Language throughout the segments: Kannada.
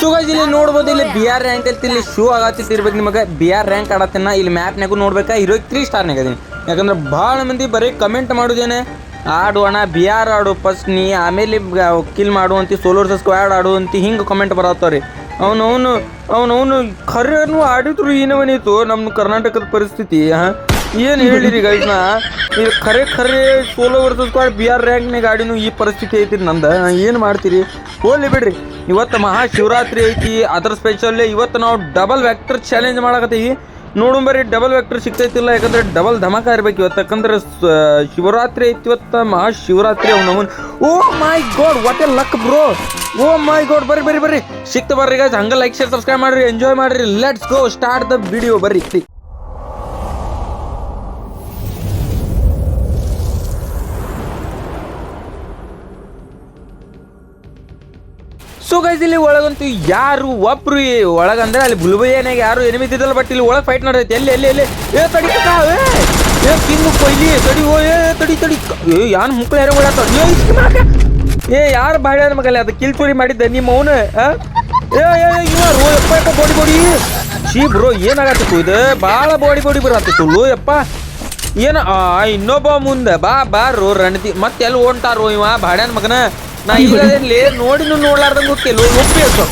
ಸುಗಜ್ ಇಲ್ಲಿ ನೋಡ್ಬೋದು, ಇಲ್ಲಿ ಬಿ ಆರ್ ರ್ಯಾಂಕ್ ಅಂತ ಇಲ್ಲಿ ಶೂ ಆಗತ್ತಿರ್ಬೇಕು ನಿಮಗೆ. ಬಿ ಆರ್ ರ್ಯಾಂಕ್ ಆಡತ್ತಿನ ಇಲ್ಲಿ ಮ್ಯಾಪ್ನಾಗೂ ನೋಡ್ಬೇಕಾ? ಹೀರೋ ತ್ರೀ ಸ್ಟಾರ್ನಾಗ ಅದೀನಿ ಯಾಕಂದ್ರೆ ಭಾಳ ಮಂದಿ ಬರೀ ಕಮೆಂಟ್ ಮಾಡೋದೇನೆ. ಆಡು ಅಣ್ಣ ಬಿ ಆರ್ ಆಡು ಫಸ್ಟ್ ನೀ, ಆಮೇಲೆ ಕಿಲ್ ಮಾಡು ಅಂತ ಸೋಲೋರ್ಸ್ ಸ್ಕ್ವಾಡ್ ಆಡು ಅಂತ, ಹಿಂಗೆ ಕಮೆಂಟ್ ಬರತ್ತವ್ರಿ. ಅವನವನು ಅವನವನು ಖರೇನು ಆಡಿದ್ರು ಏನವನಿತ್ತು ನಮ್ಮ ಕರ್ನಾಟಕದ ಪರಿಸ್ಥಿತಿ ಹಾಂ ಏನು ಹೇಳಿರಿ ಗೈಸ್ನ ಇದು ಖರೆ ಖರೆ solo versus squad B R ರ್ಯಾಂಕ್ನಾಗ ಆಡಿನು ಈ ಪರಿಸ್ಥಿತಿ ಐತಿ ನಂದ. ಏನು ಮಾಡ್ತೀರಿ? ಹೋಗ್ಲಿ ಬಿಡ್ರಿ. ಇವತ್ತು ಮಹಾಶಿವರಾತ್ರಿ ಐತಿ. ಅದ್ರ ಸ್ಪೆಷಲ್ ಇವತ್ತು ನಾವು ಡಬಲ್ ವ್ಯಾಕ್ಟರ್ ಚಾಲೆಂಜ್ ಮಾಡಕತ್ತೀವಿ. ನೋಡು ಬರೀ ಡಬಲ್ ವ್ಯಾಕ್ಟರ್ ಸಿಗ್ತೈತಿಲ್ಲ, ಯಾಕಂದ್ರೆ ಡಬಲ್ ಧಮಾಕ ಇರ್ಬೇಕು ಇವತ್ತು. ಯಾಕಂದ್ರೆ ಶಿವರಾತ್ರಿ ಐತಿ ಇವತ್ತು, ಮಹಾಶಿವರಾತ್ರಿ ಅವ್ನ ಓ my God what a luck bro oh my God ಬರ್ರಿ ಬರ್ರಿ ಬರ್ರಿ. ಸಿಕ್ತ ಬರ್ರಿ ಹಂಗ ಲೈಕ್ ಶೇರ್ ಸಬ್ಸ್ಕ್ರೈಬ್ ಮಾಡ್ರಿ ಎಂಜಾಯ್ ಮಾಡ್ರಿ. Let's go start the video ಬರ್ರಿ ಗೈಸ್ ಇಲ್ಲಿ ಒಳಗಂತೂ ಯಾರು, ಒಬ್ರು ಒಳಗಂದ್ರೆ ಅಲ್ಲಿ ಬುಲ್ಬಯ್ಯನಾಗ ಯಾರು ಎನಿಮಿದ್ದಿದ್ದಲ್ಲ ಬಟ್ ಇಲ್ಲಿ ಒಳಗೆ ಫೈಟ್ ನಡೆಯುತ್ತೆ ಎಲ್ಲಿ ಎಲ್ಲಿ ಎಲ್ಲಿ? ಏ, ತಡಿ ಏ ಕಿಂಗ್ ಕೊಯ್ಲಿ, ತಡಿ, ಓ, ಏ, ತಡಿ ತಡಿ. ಏ, ಯಾನ್ ಏ, ಇಷ್ಟು ಮಾಡಕ ಏ, ಯಾರು ಬಾಳ್ಯಾನ ಮಗಲ್ಲ ಅದು ಕಿಲ್ ಚೋರಿ ಮಾಡಿದ್ದೆ ನಿಮ್ಮ ಅವನು ಏ ಏ ಇವ ರೋ ಯಪ್ಪ ಬೋಡಿ ಬೋಡಿ. ಶೀ ಬ್ರೋ ಏನಾಗತ್ತಿತ್ತು ಇದು? ಭಾಳ ಬೋಡಿ ಬೋಡಿ ಬರತ್ತಿತ್ತು ಲೋ, ಯಪ್ಪ. ಏನ ಇನ್ನೊಬ್ಬ ಮುಂದೆ ಬಾ ಬಾರೋ ರಣತಿ ಮತ್ತೆ ಎಲ್ಲಿ ಹೊಂಟಾರೋ ಇವ ಬಾಡ್ಯಾನ ಮಗನ? ನಾ ನೋಡಿ ನೋಡಿನು ನೋಡ್ಲಾರ್ದಂಗ ಗೊತ್ತಿಲ್ಲ ಒಪ್ಪಿ ಅದು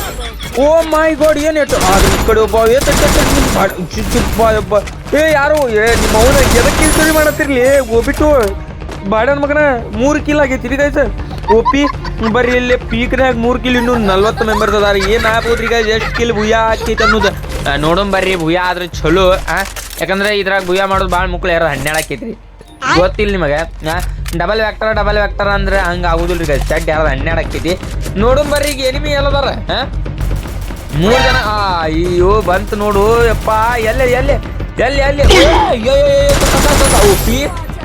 ಓ ಮೈ ಗೋಡ್, ಏನ್ ಎಟ್ಟು ಆದ್ರೆ ಈ ಕಡೆ ಒಬ್ಬ ಏ ತಟ್ಟ ತಟ್ಟ ನಿಮ್ ಬಾಡ್- ಚಿ- ಚಿಪ್ಪ ಯಪ್ಪ ಏ ಯಾರು? ಏ ನಿಮ್ಮ ಅವನ ಎದಕ್ಕೆ ಕಿಲ್ಸರಿ ಮಾಡತ್ತಿರ್ಲಿ? ಒಬ್ಬಿಟ್ಟು ಬಾಡನ್ ಮಗನ ಮೂರು ಕಿಲ್ ಆಗೈತಿ ಗೈಸ್ ಓಪಿ ಬರ್ರಿ ಇಲ್ಲಿ ಪೀಕ್ನಾಗ ಮೂರು ಕಿಲ್, ಇನ್ನು ನಲ್ವತ್ತು ಮೆಂಬರ್ಸ್ ಅದಾರ. ಏನ್ ಆಗ್ಬೋದ್ರಿ ಗೈಸ್ ಎಷ್ಟು ಕಿಲ್ ಭುಯ ಆಕೈತೆ ಅನ್ನೋದು. ನೋಡೋಣ ಬರ್ರಿ, ಭುಯ ಆದ್ರೆ ಚಲೋ ಆ? ಯಾಕಂದ್ರೆ ಇದ್ರಾಗ ಭುಯ ಮಾಡೋದು ಭಾಳ ಮುಕ್ಳು, ಯಾರು ಹನ್ನೆರಡು ಆಕೈತ್ರಿ. ಗೊತ್ತಿಲ್ಲ ನಿಮಗೆ ಡಬಲ್ ವ್ಯಾಕ್ಟರ್ ಡಬಲ್ ವ್ಯಾಕ್ಟರ್ ಅಂದ್ರೆ ಹಂಗೆ ಆಗುದಿಲ್ಲ ರೀ ಚಡ್ ಯಾರು ಹನ್ನೆರಡು ಹಾಕೈತಿ ನೋಡೋಣ ಬರ್ರಿ ಈಗ ಎನಿಮಿ ಎಲ್ಲದಾರ, ಹಾ? ಮೂರು ಜನ ಅಯ್ಯೋ, ಬಂತು ನೋಡು. ಯಪ್ಪ, ಎಲ್ಲಿ ಎಲ್ಲಿ ಎಲ್ಲಿ ಎಲ್ಲಿ?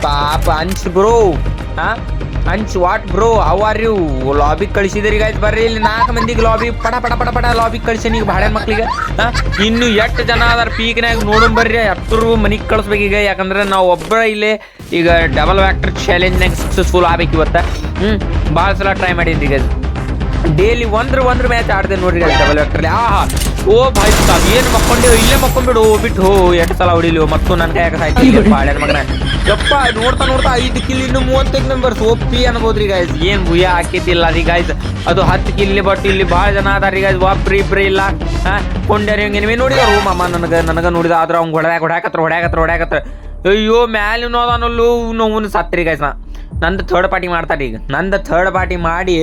ಪಾಪ ಅನ್ಸ್ ಬ್ರೋ ಹಾ? What bro how are you lobby ಕಳಿಸಿದ್ರಿ guys ಬರ್ರಿ ಇಲ್ಲಿ ನಾಲ್ಕು ಮಂದಿಗೆ ಲಾಬಿ ಪಡ ಪಡ ಪಡ ಪಡ ಲಾಬಿ ಕಳಿಸೀನಿ ಈಗ ಭಾಳ ಮಕ್ಳಿಗೆ. ಇನ್ನು ಎಷ್ಟು ಜನ ಅದಾರ ಪೀಕ್ನಾಗ ನೋಡೋಣ ಬರ್ರಿ. ಹತ್ತರು ಮನಿಗೆ ಕಳಿಸ್ಬೇಕು ಈಗ. ಯಾಕಂದ್ರೆ ನಾವು ಒಬ್ಬರ ಇಲ್ಲೇ ಈಗ ಡಬಲ್ ವ್ಯಾಕ್ಟರ್ ಚಾಲೆಂಜ್ನಾಗ ಸಕ್ಸಸ್ಫುಲ್ ಆಗ್ಬೇಕು ಇವತ್ತು. ಹ್ಞೂ ಭಾಳ ಸಲ ಟ್ರೈ ಮಾಡಿದ್ರಿ ಈಗ ಡೈಲಿ ಒಂದ್ರ ಒಂದ್ರ ಮ್ಯಾಚ್ ಆಡ್ದೆ ನೋಡ್ರಿ ಡಬಲ್ ವ್ಯಾಕ್ಟರ್ಲಿ ಆಹಾ! ಓ ಭಾಯ್ ಸಾಬ್ ಏನ್ ಮಕ್ಕೊಂಡೆ? ಇಲ್ಲೇ ಮಕ್ಕೊಂಡ್ಬಿಡು ಬಿಟ್ಟು ಹೋ ಎಷ್ಟು ಸಲ ಹೊಡಿಲಿ ಮತ್ತು ನನ್ನ ಕೈಯಾಗ ಸಾಯ್ತಿ ಬಾಳ್ಯಾನ ಮಗನ. ಯಪ್ಪ ನೋಡ್ತಾ ನೋಡ್ತಾ ಐದು ಕಿಲ್ ಇನ್ನು ಮೂವತ್ತೈದು ಮೆಂಬರ್ಸ್ ಒಪ್ಪಿ ಅನ್ಬೋದ್ರಿ ಗಾಯ್ಸ್ ಏನ್ ಭೂಯ ಹಾಕಿದ್ದಿಲ್ಲ ರೀ ಗಾಯ್ಸ್ ಅದು ಹತ್ತು ಕಿಲ್ ಬಟ್ ಇಲ್ಲಿ ಭಾಳ ಜನ ಅದಾರ ಗಾಯ್ಸ್ ಒಬ್ರಿ ಇಬ್ರಿ ಇಲ್ಲ. ಹಾ ಕೊಂಡ್ಯಾರ ಹಿಂಗೆ ನಿಮಗೆ ನೋಡಿದ ರೂಮ್ ಅಮ್ಮ ನನಗೆ ನನಗೆ ನೋಡಿದ ಆದ್ರೆ ಅವ್ನು ಹೊಡ್ಯಾಕ ಹೊಡ್ಯಾಕತ್ರ ಹೊಡ್ಯಾಕತ್ರ ಹೊಡ್ಯಾಕತ್ರ. ಅಯ್ಯೋ ಮ್ಯಾಲ ಅದಾನಲ್ಲೂ ನೋವು ಸತ್ರಿ ಗಾಯ್ಸ್ ನಾ ನಂದು ಥರ್ಡ್ ಪಾರ್ಟಿ ಮಾಡ್ತಾರೆ ಈಗ. ನಂದು ಥರ್ಡ್ ಪಾರ್ಟಿ ಮಾಡಿ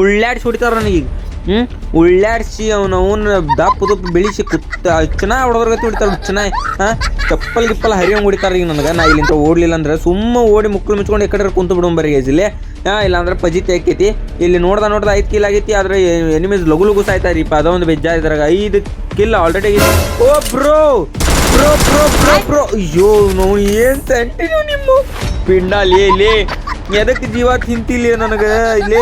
ಉಳ್ಳಾಡ್ಸಿ ಸುಡ್ತಾರ ನನಗೀಗ. ಹ್ಞೂ ಉಳ್ಳಾಡ್ಸಿ ಅವನು ಅವನು ದಪ್ಪ ದಪ್ಪ ಬೆಳಿಸಿ ಕುತ್ತ ಚೆನ್ನಾಗಿ ಗತಿ ಹೊಡಿತಾರೆ ಚೆನ್ನಾಗಿ ಹಾಂ? ಚಪ್ಪಲ್ ಗಿಪ್ಪಲ್ ಹರಿಯಂಗೆ ಹೊಡಿತಾರೆ ಈಗ ನನಗೆ, ನಾ ಇಲ್ಲಿಂದ ಓಡ್ಲಿಲ್ಲ ಅಂದ್ರೆ ಸುಮ್ಮ ಓಡಿ ಮುಕ್ಕಳು ಮುಚ್ಕೊಂಡು ಈ ಕಡೆ ಕುಂತು ಬಿಡು ಬರೀ ಇಲ್ಲಿ ಹಾಂ, ಇಲ್ಲಾಂದ್ರೆ ಪಜಿತಿ ಆಕೈತಿ ಇಲ್ಲಿ ನೋಡ್ದ ನೋಡ್ದ ಐದು ಕಿಲ್ ಆಗೈತಿ, ಆದ್ರೆ ಎನಿಮೀಸ್ ಲಘು ಲಘು ಸಾಯ್ತಾರೀಪ ಅದೊಂದು ಬೆಜ್ಜಾ ಇದ್ರಾಗ. ಐದು kill already oh, bro! Bro bro bro bro! ಅಯ್ಯೋ ನೋ ಏನ್ ತಂಟಿನೋ ನಿಮ್ಮ? ಪಿಂಡಾಲಿ ಲೇ ಲೇ. ಎದಕ್ಕೆ ಜೀವ ತಿಂತಿಲ್ಲ ನನಗೆ ಇಲ್ಲೇ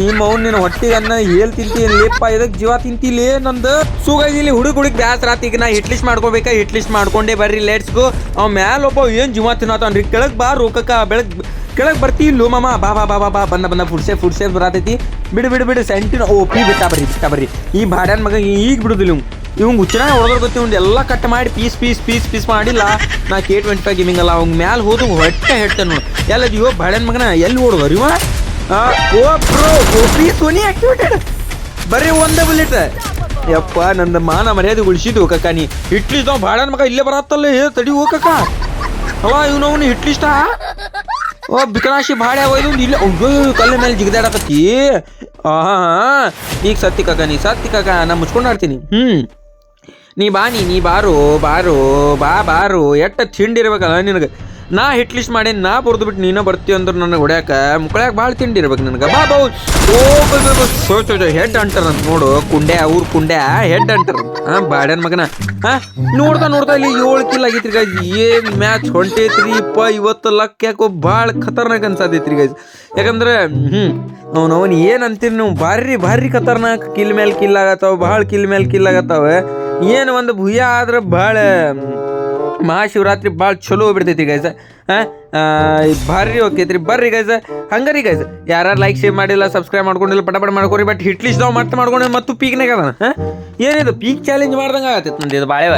ನಿಮ್ಮ ಅವ್ನ ನಿನ್ನ ಹೊಟ್ಟಿಗೆ ಅನ್ನ ತಿಂತೀನಿ ಲೇಪ್ಪ ಇದಕ್ಕೆ ಜೀವ ತಿಂತಿಲ್ಲ ನಂದು? ಸುಗ ಇಲ್ಲಿ ಹುಡುಗ ಹುಡುಗ ಬ್ಯಾಸ್ ರಾತ್ ಈಗ ನಾ ಹಿಟ್ಲಿಸ್ಟ್ ಮಾಡ್ಕೋಬೇಕಾ? ಹಿಟ್ಲಿಸ್ಟ್ ಮಾಡ್ಕೊಂಡೆ ಬರ್ರಿ ಲೆಟ್ಸ್ ಗೋ ಅವ್ ಮ್ಯಾಲ ಒಬ್ಬ ಏನ್ ಜೀವ ತಿನ್ನತಾನ್ರಿ ಕೆಳಗ್ ಬಾ ರೋಕಕ್ಕ, ಬೆಳಗ್ ಕೆಳಗ್ ಬರ್ತಿ ಇಲ್ಲೋ ಮಾಮ. ಬಾ ಬಾ ಬಾ ಬಾ ಬಾ, ಬಂದ ಬಂದ, ಫುಡ್ಸೆ ಫುಡ್ಸೆ ಬರತೈತಿ. ಬಿಡು ಬಿಡು ಬಿಡು, ಸೆಂಟಿನ ಓ ಪಿ ಬಿಟ್ಟ ಬರ್ರಿ ಬಿಟ್ಟ ಬರ್ರಿ. ಈ ಭಾಡ್ಯಾನ ಮಗ ಈಗ ಬಿಡುದಿಲ್ಲ ಇವ್ನು. ಇವಂಗ್ ಹೊಡೆದ್ರ ಗೊತ್ತಿ ಇವ್ನು ಎಲ್ಲ ಕಟ್ ಮಾಡಿ ಪೀಸ್ ಪೀಸ್ ಪೀಸ್ ಪೀಸ್ ಮಾಡಿಲ್ಲ. ನಾ ಕೆ ಟ್ವೆಂಟಿ ಫೈವ್ ಗೇಮಿಂಗ್ ಅವ್ನ ಮ್ಯಾಲ ಹೋದು ಹೊಟ್ಟೆ ಹೇಳ್ತೇನೆ ನೋಡು. ಎಲ್ಲ ಅಯ್ಯೋ ಮಗನ, ಎಲ್ಲಿ ಓಡುವರು ಇವ? Oh, bro P Sony activated ಬರೀ ಒಂದೇ ಬುಲೆಟ್ ಯಪ್ಪ, ನಂದ ಮಾನ ಮರ್ಯಾದೆ ಉಳಿಸಿದ್ವು ಕಕ್ಕ ನೀ. ಹಿಟ್ಲಿಸ್ಟ್ ನಾವು ಭಾಡ್ಯಾನ ಮಗ ಇಲ್ಲೇ ಬರತ್ತಲ್ಲ, ಏ, ತಡಿ ಹೋಗಕ್ಕ ಅವ, ಇವ್ನು, ಅವನು ಹಿಟ್ಲಿಸ್ಟ ಓ ಬಿಕನಾಶಿ ಭಾಳ ಒಯ್ದು ಇಲ್ಲ, ಅಯ್ಯೋ, ಕಲ್ಲ ಮೇಲೆ ಜಿಗದಾಡಕತ್ತಿ. ಆ ಈಗ ಸತ್ತಿ ಕಕ್ಕ ನೀ, ಸತ್ತಿ ಕಕ್ಕ ನಾ ಮುಚ್ಕೊಂಡು ಆಡ್ತೀನಿ. ಹ್ಞೂ ನೀ ಬಾ, ನೀ ನೀ ಬಾರೋ, ಬಾರು, ಬಾ, ಬಾರು. ಎಟ್ಟ ತಿಂಡಿ ಇರ್ಬೇಕಲ್ಲ ನಿನಗೆ? ನಾ ಹಿಟ್ ಲಿಸ್ಟ್ ಮಾಡೇನಿ ನಾ ಬರ್ದು ಬಿಟ್ಟು ನೀನ ಬರ್ತೀವಿ ಅಂದ್ರೆ ನನಗೆ ಹೊಡ್ಯಾಕ ಮುಕ್ಕಳ್ಯಾಕ ಭಾಳ ತಿಂಡಿ ಇರ್ಬೇಕು ನನಗೆ. ಬಾ ಬಾ oh so so headhunter ಅಂತ ನೋಡು. ಕುಂಡೆ ಅವ್ರ ಕುಂಡೆ ಹೆಡ್ ಅಂಟಾರ ಹಾ, ಬಾಡ್ಯಾನ ಮಗನ. ಹಾ ನೋಡ್ತಾ ನೋಡ್ತಾ ಇಲ್ಲಿ ಏಳು ಕಿಲ್ ಆಗೈತ್ರಿ ಗಾಯ್ಸ್ ಏನ್ ಮ್ಯಾಚ್ ಹೊಂಟೈತ್ರಿ ಇಪ್ಪ, ಇವತ್ತು ಲಕ್ ಯಾಕೋ ಭಾಳ ಖತರ್ನಾಕ್ ಅನ್ಸತೈತ್ರಿ ಗಾಯ್ಸ್ ಯಾಕಂದ್ರೆ, ಹ್ಮ್, ಅವ್ನು, ಅವನ್ ಏನ್ ಅಂತೀರಿ ನೀವು? ಭಾರಿ ಭಾರಿ ಖತರ್ನಾಕ್ ಕಿಲ್ ಮೇಲೆ ಕಿಲ್ ಆಗತ್ತಾವ, ಭಾಳ ಕಿಲ್ ಮೇಲೆ ಕಿಲ್ ಆಗತ್ತಾವ. ಏನು ಒಂದು ಭುಯ ಆದ್ರೆ ಭಾಳ ಮಹಾಶಿವರಾತ್ರಿ ಭಾಳ ಚಲೋ ಬಿಡ್ತೈತಿ ಗೈಸ ಹಾಂ ಭಾರಿ ಹೋಗ್ತೈತ್ರಿ. ಬರ್ರಿ ಗೈಸ ಹಂಗಾರಿ ಗೈಸ ಯಾರು ಲೈಕ್ ಶೇರ್ ಮಾಡಿಲ್ಲ ಸಬ್ಸ್ಕ್ರೈಬ್ ಮಾಡ್ಕೊಂಡಿಲ್ಲ, ಪಟ ಪಟ ಮಾಡ್ಕೊರಿ ಬಟ್ ಹಿಟ್ ಲಿಸ್ಟ್ ನಾವು ಮತ್ತೆ ಮಾಡ್ಕೊಂಡು ಮತ್ತು ಪೀಕ್ನಾಗ ಅದಾನ. ಹಾಂ ಏನಿದು ಪೀಕ್ ಚಾಲೆಂಜ್ ಮಾಡ್ದಂಗೆ ಆಗತ್ತೈತೆ ನಂದು ಇದು ಬಾಳೆವ.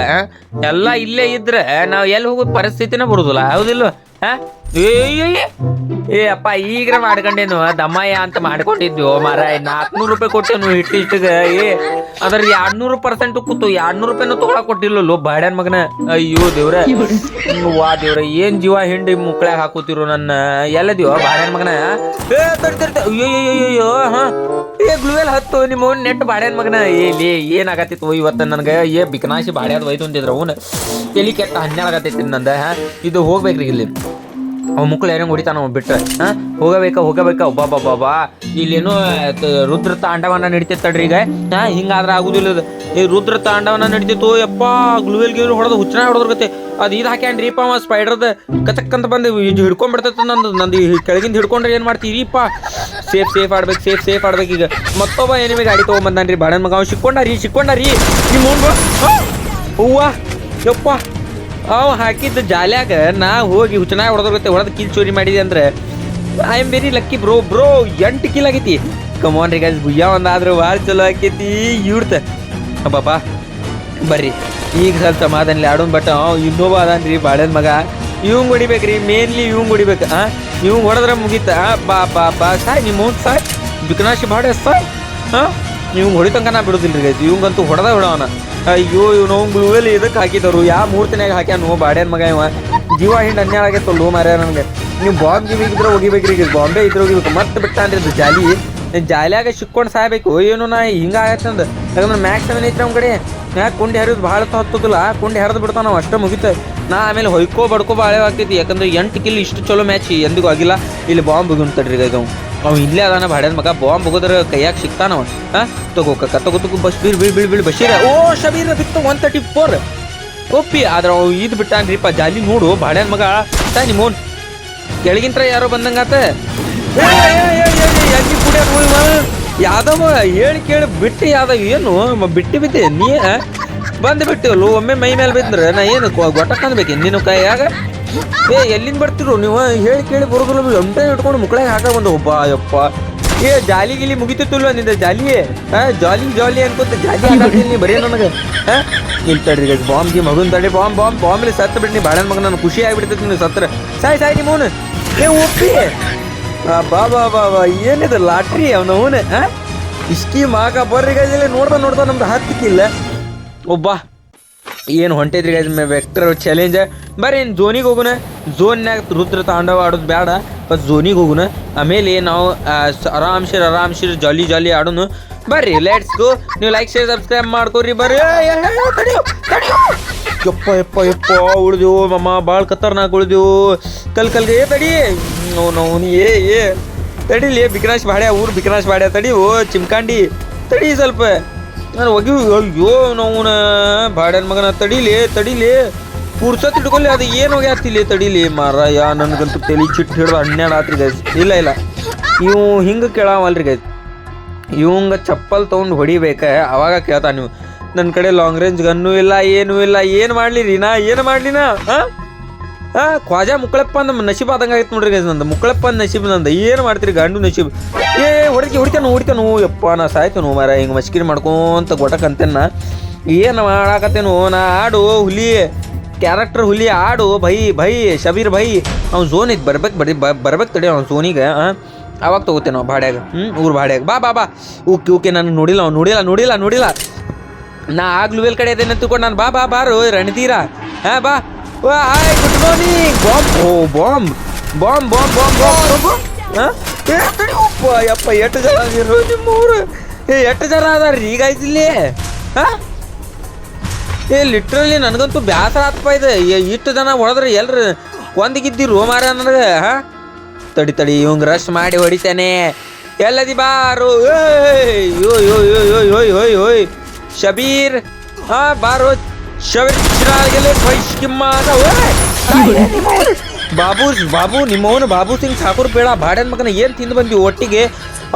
ಎಲ್ಲ ಇಲ್ಲೇ ಇದ್ರೆ ನಾವು ಎಲ್ಲಿ ಹೋಗೋ ಪರಿಸ್ಥಿತಿನೇ ಬರುದಿಲ್ಲ. ಹೌದಿಲ್ವ? ಹಾಂ ಏ ಅಪ್ಪ ಈಗ ಮಾಡ್ಕೊಂಡೇನು? ದಮ್ಮಯ್ಯ ಅಂತ ಮಾಡ್ಕೊಂಡಿದ್ವಿ ಮಾರ ನಾಲ್ಕುನೂರು ರೂಪಾಯಿ ಕೊಟ್ಟೇನು ಹಿಟ್ಟು ಇಷ್ಟಿಗೆ ಏ ಅದ್ರ ಎರಡ್ನೂರು ಪರ್ಸೆಂಟ್ ಕೂತು ಎರಡ್ನೂರು ರೂಪಾಯಿನೂ ತೊಗೊಳಕ್ ಕೊಟ್ಟಿಲ್ಲಲ್ಲೋ ಬಾಡ್ಯಾನ್ ಮಗನ? ಅಯ್ಯೋ ದೇವ್ರ. ವಾ ದೇವ್ರ, ಏನ್ ಜೀವ ಹಿಂಡಿ ಮುಕ್ಕಳಾಗ ಹಾಕೋತಿರು ನನ್ನ? ಎಲ್ಲದಿವ ಬಾಡ್ಯಾನ್ ಮಗನ? ಏ. ಅಯ್ಯೋ ಹಾ? ಏ ಗ್ಲೂವೆಲ್ ಹತ್ತು, ನಿಮ್ಮ ನೆಟ್ ಬಾಡ್ಯಾನ್ ಮಗನ? ಏ, ಲೇ, ಏನಾಗತ್ತಿತ್ತು ಇವತ್ತು ನನಗೆ? ಏ, ಬಿಕನಾಶಿ ಬಾಡ್ಯಾದ ಒಯ್ದು ಅಂತಿದ್ರು ಅವನು. ಎಲ್ಲಿ ಕೆಟ್ಟ ಹನ್ನೆರಡು ಆಗತ್ತೈತಿ ನಂದ, ಹಾ? ಇದು ಹೋಗ್ಬೇಕ್ರಿ ಇಲ್ಲಿ. ಅವ ಮುಕ್ಕಳು ಯಾರಂಗ್ ಹೊಡಿತಾನ ಬಿಟ್ರೆ ಹಾ? ಹೋಗಬೇಕ ಹೋಗಬೇಕ? ಒಬ್ಬ ಬಾಬಾ ಇಲ್ಲೇನೋ ರುದ್ರ ತಾಂಡವನ ನಡಿತೈತೆ ತಡ್ರಿ ಈಗ. ಹಾ, ಹಿಂಗಾದ್ರೆ ಆಗುದಿಲ್ಲ. ಈ ರುದ್ರ ತಾಂಡವನ ನಡಿತಿತ್ತು ಯಪ್ಪ ಗ್ಲೂವೆಲ್ ಗಿಲ್ ಹೊಡೆದು ಹುಚ್ಚನ ಹೊಡೆದ್ರಗತ್ತೆ ಅದು ಇದು ಹಾಕ್ಯಾನ್ರಿಪ್ಪ ಅವ ಸ್ಪೈಡರ್ದ ಕಚಕ್ ಅಂತ ಬಂದು ಹಿಡ್ಕೊಂಡ್ಬಿಡ್ತೈತೆ ನಂದು. ನಂದು ಕೆಳಗಿಂದ ಹಿಡ್ಕೊಂಡ್ರೆ ಏನು ಮಾಡ್ತೀರಿಪ್ಪ ಸೇಫ್ ಸೇಫ್ ಆಡ್ಬೇಕು, ಸೇಫ್ ಸೇಫ್ ಆಡ್ಬೇಕು ಈಗ. ಮತ್ತೊಬ್ಬ ಏನಿವೆ, ಗಾಡಿ ತೊಗೊಂಬಂದಾನ್ರಿ ಬಾಡನ್ ಮಗ, ಅವ್ನು ಸಿಕ್ಕೊಂಡ ರೀ ಸಿಕ್ಕೊಂಡ ರೀ ನಿಮ್ಮ ಹೂವ? ಯಪ್ಪ. ಅವ್ ಹಾಕಿದ್ದ ಜಾಲ್ಯಾಗ ನಾ ಹೋಗಿ ಹುಚ್ಚನಾಗ ಹೊಡೆದೋಗುತ್ತೆ ಹೊಡೆದು ಕಿಲ್ ಚೋರಿ ಮಾಡಿದೆ ಅಂದ್ರೆ I am very lucky bro bro ಎಂಟು ಕಿಲ್ ಆಗೈತಿ. ಕಮಾನ್ ರೀ ಗೈಸ್ ಭುಯ್ಯ ಒಂದಾದ್ರೆ ಭಾಳ ಚಲೋ ಆಕೈತಿ ಇವ್ರತ ಪಾಪ ಬರ್ರಿ. ಈಗ ಸ್ವಲ್ಪ ಸಮಾಧಾನ ಆಡೋನ್ ಬಟ್, ಅವ್ ಇನ್ನೊಬ್ಬ ಅದಾನ್ರಿ ಬಾಳೆನ್ ಮಗ. ಇವಂಗ್ ಹೊಡಿಬೇಕ್ರಿ ಮೇನ್ಲಿ ಇವಂಗ್ ಹೊಡಿಬೇಕು, ಆ? ಇವಂಗ್ ಹೊಡೆದ್ರೆ ಮುಗೀತ ಬಾ ಬಾ ಬಾ, ಸಾಯ್, ನಿಮ್ಮ ಅವ್ನ್ ಸಾಯ್. ಬಿಕನಾಶಿ ಬಾಡ ಸಾಯ್ ಹಾ ಇವಂಗ್ ಹೊಡಿತಂಕ ನಾ ರೀ ಗೈಸ್ ಇವಂಗಂತೂ ಹೊಡೆದ ಬಿಡವನ. ಅಯ್ಯೋ, ಇವ್ನು ಗ್ಲೂವೆಲ್ ಇದಕ್ಕೆ ಹಾಕಿದವರು ಯಾವ ಮೂರ್ತಿನಾಗ ಹಾಕ್ಯಾನು? ಬಾಡ್ಯಾನ ಮಗ ಇವ. ಜೀವ ಹಿಂಡ್ ಹನ್ನೆರಡು ಲೋ ಮಾರ್ಯ ನನಗೆ. ನೀವು ಬಾಂಬ್ ಗಿವಿ ಇದ್ರೆ ಹೋಗಿಬೇಕ್ರಿ ಈಗ. ಬಾಂಬೆ ಇದ್ರೆ ಹೋಗಿಬೇಕು. ಮತ್ತೆ ಅಂದ್ರೆ ಇದು ಜಾಲಿ. ಜಾಲಿಯಾಗ ಸಿಕ್ಕೊಂಡು ಸಾಯ್ಬೇಕು. ಏನು ನಾ ಹಿಂಗ ಅಂದ್ರೆ ಯಾಕಂದ್ರೆ ಮ್ಯಾಕ್ಸ್ ಐತ್ರಿ ಅವ್ನ ಕಡೆ. ಯಾಕೆ ಕುಂಡಿ ಹರಿಯೋದು ಭಾಳ ಹತ್ತದಿಲ್ಲ. ಕುಂಡಿ ಹರಿದು ಬಿಡ್ತಾವೆ ನಾವು. ಅಷ್ಟೇ ಮುಗಿತ. ನಾ ಆಮೇಲೆ ಹೊಯ್ಕೋ ಬಡ್ಕೋ ಬಾಳೆ ಆಗ್ತೈತಿ. ಯಾಕಂದ್ರೆ ಎಂಟು ಕಿಲ್ ಇಷ್ಟು ಚಲೋ ಮ್ಯಾಚ್ ಎಂದಿಗೂ ಆಗಿಲ್ಲ. ಇಲ್ಲಿ ಬಾಂಬ್ ತಡ್ರಿ ಇದು ಅವ್. ಇಲ್ಲೇ ಅದಾನ ಭಾಡ್ಯದ ಮಗ. ಬಾಂಬ್ ಹೋಗೋದ್ರ ಕೈಯಾಗ ಸಿಗ್ತಾನವ ಹಾ? ತಗೋ ಕಕ್ಕ ತಗೋ ಬಸ್ ಬೀಳ್ ಬೀಳ್ ಬೀಳ್ ಬೀಳ್ ಬಶೀರ ಓ, ಶಬೀರ ಬಿತ್ತು ಒನ್ ತರ್ಟಿ ಫೋರ್ ಒಪ್ಪಿ ಆದ್ರೆ ಅವ್ ಇದು ಬಿಟ್ಟಾನ್ರಿಪ್ಪ. ಜಾಲಿ ನೋಡು ಭಾಡ್ಯದ ಮಗ. ತಾ ಮೋನ್ ಕೆಳಗಿಂತ್ರ ಯಾರೋ ಬಂದಂಗಾತ ಯಾವ್ದವ ಹೇಳಿ ಕೇಳಿ. ಬಿಟ್ಟು ಯಾವ್ದವ ಏನು? ಬಿಟ್ಟು ಬಿದ್ದೆ. ನೀ ಆ? ಬಂದು ಬಿಟ್ಟಿವಲ್ಲ ಒಮ್ಮೆ ಮೈ ಮೇಲೆ ಬಿದ್ದರೆ ನಾ ಏನು ಗೊಟ್ಟ ಅನ್ಬೇಕು ನಿನ್ನ ಕೈಯಾಗ? ಏ, ಎಲ್ಲಿಂದ ಬರ್ತಿರು? ನೀವು ಹೇಳಿ ಕೇಳಿ ಬರೋದಿಲ್ಲ ಎಂಟೆ ಇಟ್ಕೊಂಡು ಮುಕ್ಕಳಾಗ ಹಾಕ ಬಂದು. ಒಬ್ಬ ಅಯ್ಯಪ್ಪ ಏ, ಜಾಲಿ ಗಿಲಿ ಮುಗಿತಿತ್ತಲ್ವ ನಿಂದ ಜಾಲಿಯೇ ಹಾ ಜಾಲಿ ಜಾಲಿ ಅನ್ಕೊಂತ ಜಾಲಿ ಹಾಕಾಡ್ತೀನಿ ನೀ ಬರೀ ನನಗೆ. ಹಾ ಇಲ್ಲಿ ತಡ್ರಿ ಬಾಂಬ್ ಗಿ ಮಗನ್ ತಡಿ ಬಾಂಬ್ ಬಾಂಬ್ ಬಾಂಬ್ಲಿ ಸತ್ತ ಬಿಡ್ನಿ ಬಾಳನ್ ಮಗ ನಾನು ಖುಷಿ ಆಗ್ಬಿಡ್ತೈತಿ ನೀವು ಸತ್ರ. ಸಾಯ್ ಸಾಯ್ ನಿಮ್ಮವನು ಏ, ಒಪ್ಪಿ. ಬಾ ಬಾ ಬಾ ಬಾ. ಏನಿದೆ ಲಾಟ್ರಿ? ಅವನವನು ಹಾ ಇಷ್ಟಿ ಮಾಕ ಬರ್ರಿ ಗೈಜಲ್ಲಿ ನೋಡ್ತಾ ನೋಡ್ತಾ ನಮ್ದು ಹತ್ತಿಕ್ಕಿಲ್ಲ. ಒಬ್ಬ. ಏನು ಹೊಂಟೈತ್ರಿ ಗೈಸ್ ವೆಕ್ಟರ್ ಚಾಲೆಂಜ್ ಬರ್ರಿ ಏನು ಝೋನಿಗೆ ಹೋಗೋಣ ಝೋನ್ಯಾಗ ರುದ್ರ ತಾಂಡವ ಆಡೋದು ಬೇಡ ಫಸ್ಟ್ ಝೋನಿಗೆ ಹೋಗೋಣ ಆಮೇಲೆ ನಾವು ಆ, ಸ- ಆರಾಮ್ ಶಿರ್ ಆರಾಮ್ ಶಿರ್ ಜಾಲಿ ಜಾಲಿ ಆಡೋನು. ಬರ್ರಿ ಲೆಟ್ಸ್ ಗೋ ನೀವು ಲೈಕ್ ಶೇರ್ ಸಬ್ಸ್ಕ್ರೈಬ್ ಮಾಡ್ಕೋರಿ ಬರ್ರಿ. ಏ, ಏ, ಏ, ತಡಿಯೋ, ತಡಿಯೋ. ಯಪ್ಪ ಯಪ್ಪ ಯಪ್ಪ ಉಳಿದೆವು ಮಮ್ಮ ಭಾಳ ಖತರ್ನಾಕ್ ಉಳಿದೆವು ಕಲ್ ಕಲ್ಗೆ ಏ ತಡಿ. ನಾವು ಏ ಏ. ತಡಿಲಿ ಬಿಕನಾಶ್ ಬಾಡ್ಯ ಊರು ಬಿಕನಾಶ್ ಬಾಡ್ಯ ತಡಿ ಓ ಚಿಮ್ಕಾಂಡಿ. ತಡಿ ಸ್ವಲ್ಪ. ನಾನು ಹೋಗಿ ಅಯ್ಯೋ ನೋವುನ ಬಾಡ್ಯನ ಮಗನ ತಡಿಲಿ ತಡಿಲಿ. ಪುರ್ಸತ್ ಇಟ್ಕೊಳ್ಳಿ ಅದು ಏನು ಹೋಗ್ಯಾತಿಲಿ ತಡಿಲಿ. ಮಾರಾಯ, ನನಗಂತೂ ತಲೆ ಚಿಟ್ಟು ಹಿಡಿದು ಹನ್ನೆರಡು ಆತ್ರಿ ಗೈಸ್ ಇಲ್ಲ ಇಲ್ಲ. ಇವು ಹಿಂಗೆ ಕೇಳಾವಲ್ರಿ ಗೈಸ್ ಇವಂಗ ಚಪ್ಪಲ್ ತೊಗೊಂಡು ಹೊಡಿಬೇಕ, ಅವಾಗ ಕೇಳ್ತಾ ನೀವು. ನನ್ನ ಕಡೆ ಲಾಂಗ್ ರೇಂಜ್ ಗನ್ನು ಇಲ್ಲ, ಏನೂ ಇಲ್ಲ, ಏನು ಮಾಡಲಿ ರೀ ನಾ, ಏನು ಮಾಡ್ಲಿ ನಾ, ಹಾಂ? ಹಾ ಖ್ವಾಜಾ ಮುಕ್ಕಳಪ್ಪ ನಮ್ಮ ನಶೀಬ್ ಆದಂಗೆ ಆಗೈತೆ ನೋಡ್ರಿ ಗೈಸ್ ನಂದು. ಮುಕ್ಕಳಪ್ಪ ನಶೀಬ್ ನಂದು. ಏನು ಮಾಡ್ತೀರಿ ಗಂಡು ನಶೀಬ್? ಏ ಹೊಡಿಕೆ ಹೊಡಿತಾನು ಹೊಡಿತಾನು ಯಪ್ಪ, ನಾ ಸಾಯ್ತೇನು ಮಾರ ಹಿಂಗೆ ಮಸ್ಕಿರಿ ಮಾಡ್ಕೊಂತ ಗೊಟಕಂತೇನ ಏನು ಮಾಡಾಕತ್ತೇನು? ನಾ ಆಡು ಹುಲಿ ಕ್ಯಾರೆಕ್ಟರ್ ಹುಲಿ ಆಡು, ಭೈ ಭೈ, ಶಬೀರ್ ಭೈ. ಅವ್ನು ಝೋನ್ ಐತೆ, ಬರ್ಬೇಕು, ಬರೀ ಬರ್ಬೇಕು ತಡಿ ಅವ್ನು ಝೋನಿಗೆ ಅವಾಗ ತಗೋತೇನೆ ನಾವು ಬಾಡ್ಯಾಗ ಹ್ಞೂ ಊರು ಭಾಡ್ಯಾಗ ಬಾ ಬಾ ಬಾ. ಓಕೆ ಓಕೆ, ನಾನು ನೋಡಿಲ್ಲ, ಅವ್ನು ನೋಡಿಲ್ಲ ನೋಡಿಲ್ಲ ನೋಡಿಲ್ಲ. ನಾ ಆಗ್ಲೂ ವೇಲ್ ಕಡೆ ಅದೇನೆ ತಿಳ್ಕೊಂಡು ನಾನು ಬಾ ಬಾ, ಬಾರು ರಣತೀರ ಹಾಂ ಬಾ. ವಾ hi good morning bomb oh bomb. Bomb bomb bomb bomb ಹಾ? ಉಪ್ಪ ಯಪ್ಪ ಎಷ್ಟು ಜನ ಇರೋ ನಿಮ್ಮ ಊರು ಏ ಎಷ್ಟು ಜನ ಅದಾರ ಈಗ ಇಲ್ಲಿ? ಹಾ? ಏ ಲಿಟ್ರಲಿ ನನಗಂತೂ ಬ್ಯಾಸರ ಆತಪ್ಪ ಇದು. ಇಷ್ಟು ಜನ ಹೊಡೆದ್ರೆ ಎಲ್ರು ಒಂದಿಗಿದ್ದಿರು ಮಾರ ನನಗೆ ಹಾ? ತಡಿ ತಡಿ ಇವಂಗ್ ರಶ್ ಮಾಡಿ ಹೊಡಿತಾನೆ. ಎಲ್ಲದಿ ಬಾರು. ಓಯ್ ಯೋ ಯೋ ಯೋ ಯೋ ಯೋ ಯೋ ಯೋಯ್ ಶಬೀರ್ ಹಾ ಬಾರೋ. ಬಾಬು ಬಾಬು, ನಿಮ್ಮವನು ಬಾಬು ಸಿಂಗ್ ಠಾಕೂರ್ ಬೇಡ. ಬಾಡ್ಯನ್ ಮಗನ ಏನು ತಿಂದು ಬಂದಿ ಒಟ್ಟಿಗೆ?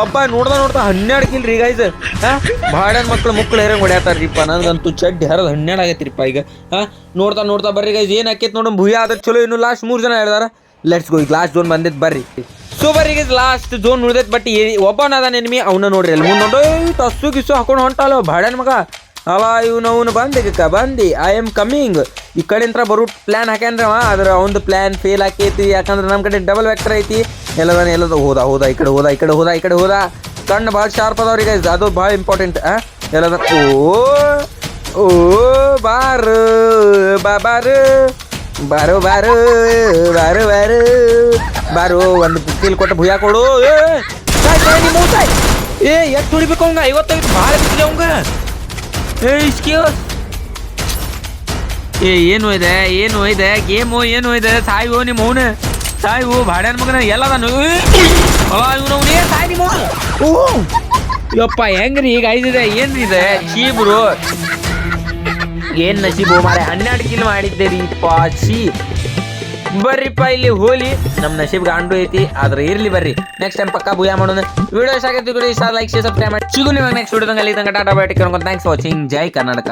ಅಪ್ಪ ನೋಡ್ದ ನೋಡ್ತಾ ಹನ್ನೆರಡು ಕಿಲ್ ರೀ ಗೈಸ್ ಹಾ? ಬಾಡ್ಯಾನ್ ಮಕ್ಳು ಮಕ್ಳು ಹೇರಂಗ್ ಹೊಡ್ಯಾತಾರ್ರಿಪ್ಪ. ನನಗಂತೂ ಚಡ್ಡಿ ಹರದ್ ಹನ್ನೆರಡು ಆಗೈತ್ರಿಪ್ಪ ಈಗ. ಹಾ? ನೋಡ್ತಾ ನೋಡ್ತಾ ಬರ್ರಿ ಗೈಸ್ ಏನ್ ಆಕೈತ್ ನೋಡಮ್ ಭೂಯ ಆದ್ರೆ ಚಲೋ ಇನ್ನು ಲಾಸ್ಟ್ ಮೂರ್ ಜನ ಹೇಳ್ದಾರ. ಲೆಟ್ಸ್ ಗೋ ಈಗ. ಲಾಸ್ಟ್ ಜೋನ್ ಬಂದಿದ್ ಬರ್ರಿ. ಸೊ ಬರ್ರಿ ಗೈಸ್ ಲಾಸ್ಟ್ ಜೋನ್ ಉಳ್ದೈತ್ ಬಟ್ ಒಬ್ಬನದ ಎನಿಮಿ ಅವನ ನೋಡ್ರಿ ಅಲ್ಲಿ ಮುಂದೆ ನೋಡು. ಗಿಸ್ಸು ಹಾಕೊಂಡು ಹೊಂಟಲ್ಲ ಬಾಡ್ಯಾನ್ ಮಗ. ಅವ ಇವನು ಅವನು ಬಂದಿಕ್ಕ ಬಂದಿ. ಐ ಆಮ್ ಕಮ್ಮಿಂಗ್ ಈ ಕಡೆಂತ್ರ ಬರು ಪ್ಲ್ಯಾನ್ ಹಾಕ್ಯಾನ್ರಿ ಅವ. ಆದ್ರೆ ಅವ್ನ್ದು ಪ್ಲ್ಯಾನ್ ಫೇಲ್ ಹಾಕೈತಿ ಯಾಕಂದ್ರೆ ನಮ್ಮ ಕಡೆ ಡಬಲ್ ವ್ಯಾಕ್ಟರ್ ಐತಿ. ಎಲ್ಲದಾನ ಎಲ್ಲದ ಹೋದ ಹೋದ, ಈ ಕಡೆ ಹೋದ, ಈ ಕಡೆ ಹೋದ, ಈ ಕಡೆ ಹೋದ. ಕಣ್ಣು ಭಾಳ ಶಾರ್ಪ್ ಅದಾವ್ರಿ ಗೈಸ್ ಅದು ಭಾಳ ಇಂಪಾರ್ಟೆಂಟ್ ಎಲ್ಲದ, ಓ ಓ, ಬಾರು ಬಾರು. ಬಾರು ಬಾರು ಬಾರು ಬಾರು. ಬಾರು, ಒಂದು ಬುಕ್ಕಿಲ್ ಕೊಟ್ಟು ಭುಯ ಕೊಡು. ಏ ಎಷ್ಟು ಹೊಡಿಬೇಕು ಅವಂಗ ಐವತ್ತೈದು, ಭಾಳ ಬಿಟ್ಟಿದೆ ಅವಂಗ ಏ ಏನು ಇದೆ ಏನು ಇದೆ, ಗೇಮು ಏನು ಇದೆ, ಸಾಯ್ವು ನಿಮ್ಮ ಅವನು. ಸಾಯ್ವು, ಭಾಡ್ಯಾನ ಮಗನ ಎಲ್ಲದಾನು ಅಲ್ಲ ಇವನು ಅವನೇ, ಸಾಯ್ ನಿಮ್ಮ. ಓ ಯಪ್ಪ ಹೆಂಗ್ರಿ ಈಗ ಐದಿದೆ ಏನ್ರಿ ಇದೆ? ಚೀಬ್ರು ಏನ್ ನಸೀಬು ಮಾರೆ ಹನ್ನೆರಡು ಕಿಲ್ ಮಾಡಿದ್ದೆ ರೀ ಪಾಚಿ ಬರ್ರಿಪ್ಪ ಇಲ್ಲಿ ಹೋಲಿ. ನಮ್ ನಶೀಬ್ ಗಾಂಡು ಐತಿ, ಆದ್ರೆ ಇರ್ಲಿ ಬರ್ರಿ. ನೆಕ್ಸ್ಟ್ ಟೈಮ್ ಪಕ್ಕ ಭೂಯ ಮಾಡೋಣ. ವಿಡಿಯೋ ಇಷ್ಟ ಇಷ್ಟ ಲೈಕ್ ಸಬ್ಸ್ಕ್ರೈಬ್ ಮಾಡಿ. ಸಿಗು ನಿಮಗೆ ನೆಕ್ಸ್ಟ್ ವಿಡಿಯೋದಂಗೆ ಅಲ್ಲಿ ತಂಗ tata bye take thanks watching ಜೈ ಕರ್ನಾಟಕ.